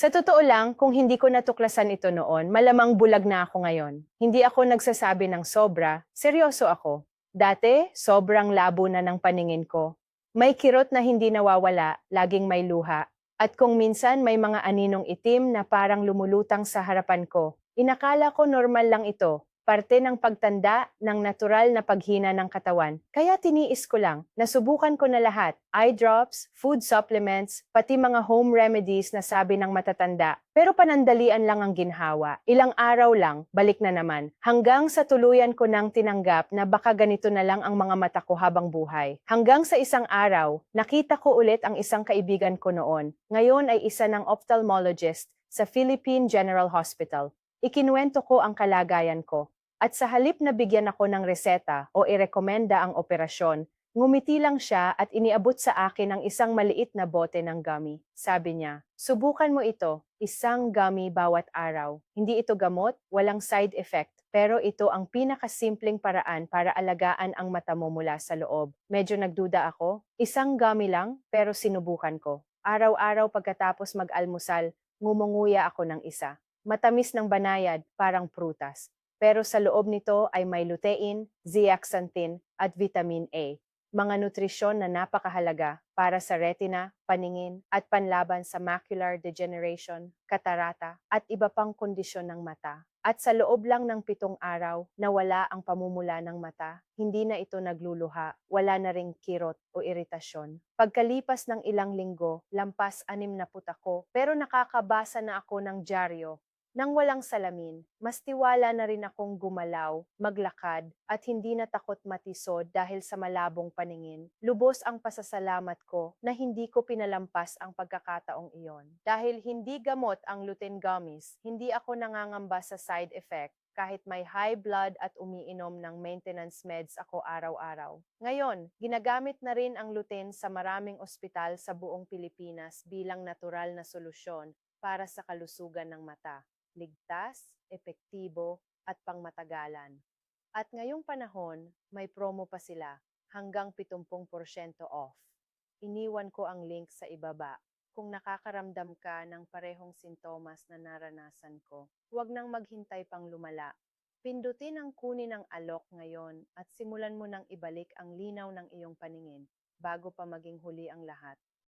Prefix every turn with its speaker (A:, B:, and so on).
A: Sa totoo lang, kung hindi ko natuklasan ito noon, malamang bulag na ako ngayon. Hindi ako nagsasabi ng sobra, seryoso ako. Dati, sobrang labo na ng paningin ko. May kirot na hindi nawawala, laging may luha. At kung minsan may mga aninong itim na parang lumulutang sa harapan ko, inakala ko normal lang ito, parte ng pagtanda ng natural na paghina ng katawan. Kaya tiniis ko lang, nasubukan ko na lahat, eye drops, food supplements, pati mga home remedies na sabi ng matatanda. Pero panandalian lang ang ginhawa. Ilang araw lang, balik na naman. Hanggang sa tuluyan ko nang tinanggap na baka ganito na lang ang mga mata ko habang buhay. Hanggang sa isang araw, nakita ko ulit ang isang kaibigan ko noon. Ngayon ay isa ng ophthalmologist sa Philippine General Hospital. Ikinuwento ko ang kalagayan ko. At sa halip na bigyan ako ng reseta o irekomenda ang operasyon, ngumiti lang siya at iniabot sa akin ang isang maliit na bote ng gummy. Sabi niya, subukan mo ito, isang gummy bawat araw. Hindi ito gamot, walang side effect, pero ito ang pinakasimpleng paraan para alagaan ang mata mo mula sa loob. Medyo nagduda ako, isang gummy lang, pero sinubukan ko. Araw-araw pagkatapos mag-almusal, ngumunguya ako ng isa. Matamis ng banayad, parang prutas pero sa loob nito ay may lutein, zeaxanthin at vitamin A, mga nutrisyon na napakahalaga para sa retina, paningin at panlaban sa macular degeneration, katarata at iba pang kondisyon ng mata. At sa loob lang ng pitong araw, nawala ang pamumula ng mata, hindi na ito nagluluha, wala na ring kirot o iritasyon. Pagkalipas ng ilang linggo, lampas anim na put ako, pero nakakabasa na ako ng dyaryo nang walang salamin, mas tiwala na rin akong gumalaw, maglakad, at hindi na takot matisod dahil sa malabong paningin. Lubos ang pasasalamat ko na hindi ko pinalampas ang pagkakataong iyon. Dahil hindi gamot ang lutein gummies, hindi ako nangangamba sa side effect kahit may high blood at umiinom ng maintenance meds ako araw-araw. Ngayon, ginagamit na rin ang lutein sa maraming ospital sa buong Pilipinas bilang natural na solusyon para sa kalusugan ng mata ligtas, epektibo, at pangmatagalan. At ngayong panahon, may promo pa sila, hanggang 70% off. Iniwan ko ang link sa ibaba. Kung nakakaramdam ka ng parehong sintomas na naranasan ko, huwag nang maghintay pang lumala. Pindutin ang kunin ng alok ngayon at simulan mo nang ibalik ang linaw ng iyong paningin bago pa maging huli ang lahat.